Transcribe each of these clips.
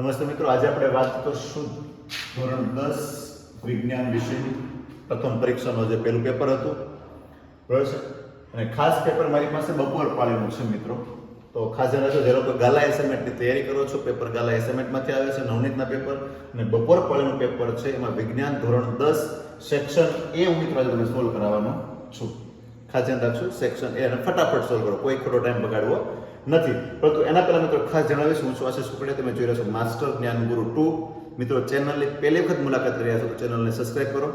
નમસ્તે મિત્રો, આજે આપણે વાત કરશું ધોરણ દસ વિજ્ઞાન વિષયની પ્રથમ પરીક્ષાનો જે પહેલું પેપર હતું. બરાબર છે? અને ખાસ પેપર મારી પાસે બપોર પાળીનું છે મિત્રો. તો ખાસ રાખજો, જે લોકો ગાલા એસેમેન્ટની તૈયારી કરો છો પેપર ગાલા એસેમેન્ટમાંથી આવે છે, નવનીતના પેપર અને બપોર પાળીનું પેપર છે, એમાં વિજ્ઞાન ધોરણ દસ સેક્શન એ હું મિત્રો તમને સોલ્વ કરાવવાનો છું. ખાસ ધ્યાન રાખજો સેક્શન એ અને ફટાફટ સોલ્વ કરો, કોઈ ખોટો ટાઈમ બગાડવો નથી. પરંતુ એના પહેલા મિત્રો ખાસ જણાવીશ, હું છું આશીષ કુકડિયા તમે જોઈ રહ્યા છો માસ્ટર જ્ઞાન ગુરુ ટુ મિત્રો ચેનલની પહેલી વખત મુલાકાત કરી રહ્યા છો, તો ચેનલને સબસ્ક્રાઇબ કરો.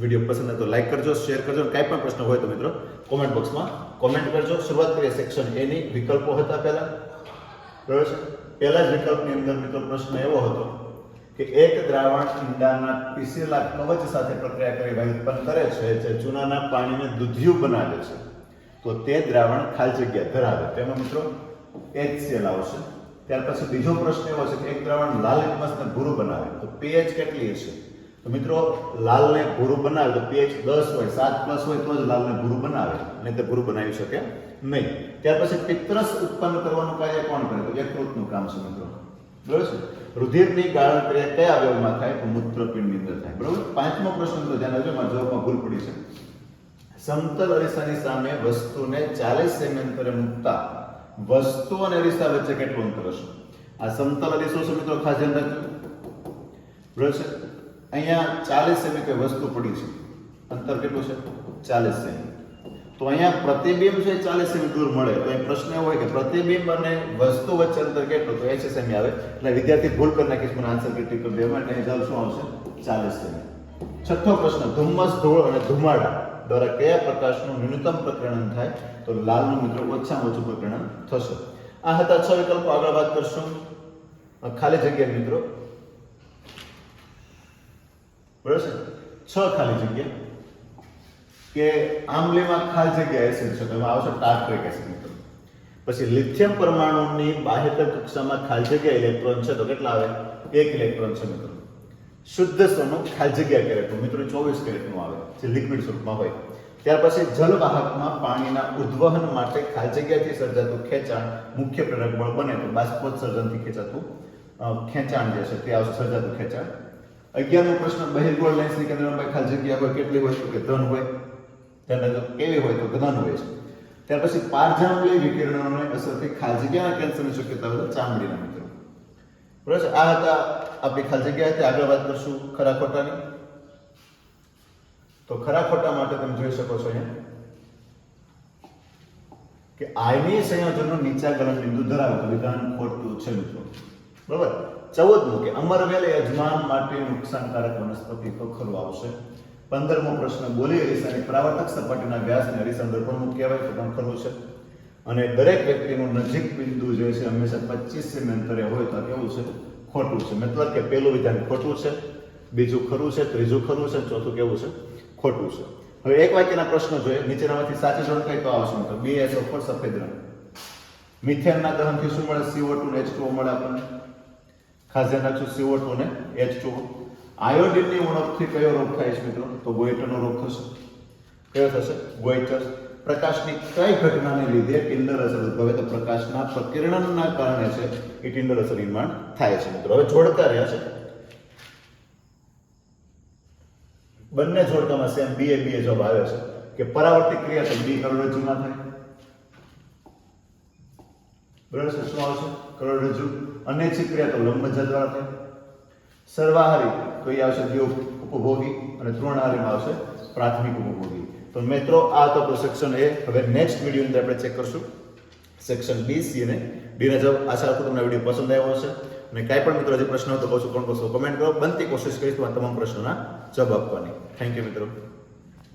વીડિયો પસંદ આવે તો લાઈક કરજો શેર કરજો કાંઈ પણ પ્રશ્ન હોય તો મિત્રો કોમેન્ટ બોક્સમાં કોમેન્ટ કરજો. શરૂઆત કરીએ સેક્શન એની વિકલ્પો હતા પહેલા. બરાબર છે? પહેલા જ વિકલ્પની અંદર મિત્રો પ્રશ્ન એવો હતો કે એક દ્રાવણ ઈંડાના પીસેલા કવચ સાથે પ્રક્રિયા કરી વાયુ ઉત્પન્ન કરે છે, જે ચૂનાના પાણીને દૂધિયું બનાવે છે. તો તે દ્રાવણ ખાલી જગ્યા ધરાવે. તેમાં મિત્રો HCl આવશે ત્યાર પછી બીજો પ્રશ્ન એવો છે કે એક દ્રાવણ લાલ લિટમસને ભૂરું બનાવે. તો pH કેટલી હશે? તો મિત્રો, લાલને ભૂરું બનાવે તો pH 10 હોય 7 પ્લસ હોય તો જ લાલને ભૂરું બનાવે. નહીં તે ભૂરું બનાવી શકે નહીં. ત્યાર પછી પિત્તરસ ઉત્પન્ન કરવાનું કાર્ય કોણ કરે? તો યકૃતનું કામ છે મિત્રો. બરાબર છે? રુધિરની ગાળણ ક્રિયા કયા અવયવમાં થાય? તો મૂત્રપિંડની અંદર થાય. બરાબર? પાંચમો પ્રશ્ન તો ધ્યાન રાખજો મારા જવાબમાં ભૂલ પડી છે. સમતલ અરીસાની સામે વસ્તુને ચાલીસ સેમી અંતરે મૂકતા વસ્તુ અને અરીસા વચ્ચે કેટલું અંતર હશે? આ સમતલ અરીસો છે મિત્રો, ખાસ ધ્યાન રાખજો. અહીંયા ચાલીસ સેમી કોઈ વસ્તુ પડી છે. અંતર કેટલું છે? ચાલીસ સેમી. તો અહીંયા પ્રતિબિંબ છે ચાલીસ સેમી દૂર મળે. તો અહીં પ્રશ્ન એવો હોય કે પ્રતિબિંબ અને વસ્તુ વચ્ચે અંતર કેટલું? તો એસી સેમી આવે. એટલે વિદ્યાર્થી ભૂલ કરી નાખીશ, મને આન્સર ક્રિટિક કરી દેવા માટે જવાબ શું આવશે? ચાલીસ સેમી. છઠ્ઠો પ્રશ્ન, ધુમ્મસ, ધૂળ અને ધુમાડા. દ્વારા કયા પ્રકાશનું ન્યૂનતમ પ્રકીર્ણન થાય, તો લાલનું મિત્રો ઓછામાં ઓછું પ્રકીર્ણન થશે. આ હતા છ વિકલ્પો. આગળ વાત કરશું. ખાલી જગ્યા મિત્રો. બરાબર છે? છ ખાલી જગ્યા. કે આંબલીમાં ખાલી જગ્યા એસિડ છે. તેમાં આવશે ટાર્ટ્રિક એસિડ મિત્રો. પછી લિથિયમ પરમાણુની બાહ્યતર કક્ષામાં ખાલી જગ્યા ઇલેક્ટ્રોન છે. તો કેટલા આવે? એક ઇલેક્ટ્રોન છે મિત્રો. શુદ્ધ સોનું ખાલી જગ્યા કેરેટનું મિત્રો ચોવીસ કેરેટનું આવે જે લિક્વિડ સ્વરૂપમાં હોય. ત્યાર પછી જલવાહકમાં પાણીના ઉદ્વહન માટે ખાલી જગ્યાથી સર્જાતું ખેંચાણ મુખ્ય પ્રેરક બળ બને તો બાષ્પોત્સર્જનથી ખેંચાતું ખેંચાણ જે છે તે આવશે, સર્જાતું ખેંચાણ. અગિયારમો પ્રશ્ન બહિર્ગોળ લેન્સની કેન્દ્રમાં ખાલી જગ્યા હોય, કેટલી હોય તો કે ધન હોય? જો કેવી હોય તો ધન હોય છે. ત્યાર પછી પારજાંબલી વિકિરણોની અસરથી ખાલી જગ્યાના કેન્સરની શક્યતા હોય ચામડીના મિત્રો. બરાબર છે? આ હતા આપણી ખાલી જગ્યા હતી. આગળ વાત કરશું ખરા ખોટાની તો ખરા ખોટા માટે તમે જોઈ શકો છો અહીંયા કે આયની સંયોજનો નીચા ગલન બિંદુ ધરાવે તો વિધાન ખોટું છે મિત્રો. બરાબર? ચૌદમું કે અમરવેલ યજમાન માટે નુકસાનકારક વનસ્પતિ તો ખરું આવશે. પંદરમો પ્રશ્ન, બોલી અરીસાની પ્રાવર્તક સપાટીના વ્યાસને અરીસા દર્પણમુખ કહેવાય તો પણ ખરું છે. અને દરેક વ્યક્તિનું નજીક બિંદુ જે છે હંમેશા પચીસ સેમી અંતરે હોય તો કેવું છે, ખોટું છે. મતલબ કે પહેલું વિધાન ખોટું છે, બીજું ખરું છે, ત્રીજું ખરું છે, ચોથું કેવું છે, ખોટું છે. હવે એક વાક્યના પ્રશ્નો જોઈએ. નીચેનામાંથી સાચી જોડ કઈ તો આવશે? તો બી એસ ઓફર સફેદ રંગ. મિથેનના દહનથી શું મળે? CO2 ને H2O મળે આપણને. ખાસ ધ્યાન રાખજો CO2 ને H2O આયોડિનની ઉણપથી કયો રોગ થાય છે મિત્રો? તો ગોઈટરનો રોગ થશે. કયો થશે? ગોઈટર પ્રકાશની કઈ ઘટનાને લીધે ટિન્ડર અસર ઉદ્ભવે તો પ્રકાશના પ્રકિરણના કારણે છે એ ટિન્ડર અસર નિર્માણ થાય છે મિત્રો. હવે જોડકા રહ્યા છે. બંને જોડકામાં સેમ બી એ જવાબ આવે છે કે પરાવર્તિત ક્રિયા તો બી કરોડરજ્જુમાં થાય. બરાબર છે? શું આવશે? કરોડરજ્જુ અનૈચ્છિક ક્રિયા તો લંબજ્જા દ્વારા થાય. સર્વાહારી તો એ આવશે દ્યોગ ઉપભોગી અને તૃણહારીમાં આવશે પ્રાથમિક ઉપભોગી. તો મિત્રો, આ તો સેક્શન એ. હવે નેક્સ્ટ વીડિયો અંદર આપણે ચેક કરશું. સેક્શન બી સી અને ડી ના જવાબ આશા રાખું તમને વીડિયો પસંદ આવ્યો હશે. અને કાંઈ પણ મિત્રો જે પ્રશ્ન હોય તો કહું છું, કોણ કહો કમેન્ટ કરો. બનતી કોશિશ કરીશ તમામ પ્રશ્નોના જવાબ આપવાની. થેન્ક યુ મિત્રો.